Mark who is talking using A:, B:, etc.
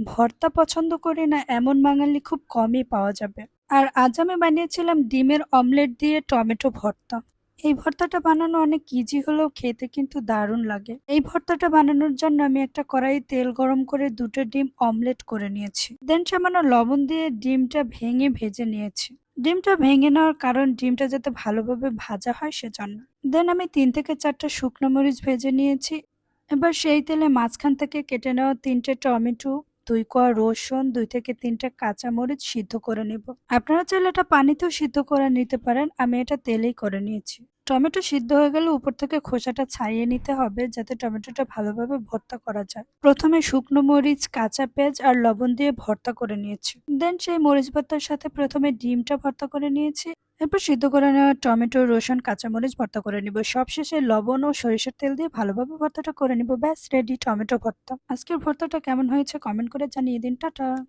A: ভর্তা পছন্দ করি না, এমন বাঙালি খুব কমই পাওয়া যাবে। আর আজ আমি বানিয়েছিলাম ডিমের অমলেট দিয়ে টমেটো ভর্তা। এই ভর্তাটা বানানো অনেক ইজি হলেও খেতে কিন্তু দারুণ লাগে। এই ভর্তাটা বানানোর জন্য আমি একটা কড়াই তেল গরম করে দুটো ডিম অমলেট করে নিয়েছি। দেন সামান্য লবণ দিয়ে ডিমটা ভেঙে ভেজে নিয়েছি। ডিমটা ভেঙে নেওয়ার কারণ ডিমটা যাতে ভালোভাবে ভাজা হয় সেজন্য। দেন আমি তিন থেকে চারটা শুকনো মরিচ ভেজে নিয়েছি। এবার সেই তেলে মাঝখান থেকে কেটে নেওয়া তিনটে টমেটো দুই কোয়া রসুন, দুই থেকে তিনটে কাঁচামরিচ সিদ্ধ করে নেব। আপনারা চাইলে এটা পানিতেও সিদ্ধ করে নিতে পারেন। আমি এটা তেলেই করে নিয়েছি। টমেটো সিদ্ধ হয়ে গেলে উপর থেকে খোসাটা ছাড়িয়ে নিতে হবে যাতে টমেটোটা ভালোভাবে ভর্তা করা যায়। প্রথমে শুকনো মরিচ, কাঁচা পেঁয়াজ আর লবণ দিয়ে ভর্তা করে নিয়েছি। দেন সেই মরিচ ভর্তার সাথে প্রথমে ডিমটা ভর্তা করে নিয়েছি। এরপর সিদ্ধ করে নেওয়া টমেটো, রসুন কাঁচামরিচ ভর্তা করে নিব। সবশেষে লবণ ও সরিষার তেল দিয়ে ভালোভাবে ভর্তাটা করে নিব। ব্যাস রেডি টমেটো ভর্তা। আজকের ভর্তাটা কেমন হয়েছে কমেন্ট করে জানিয়ে দিন। টাটা!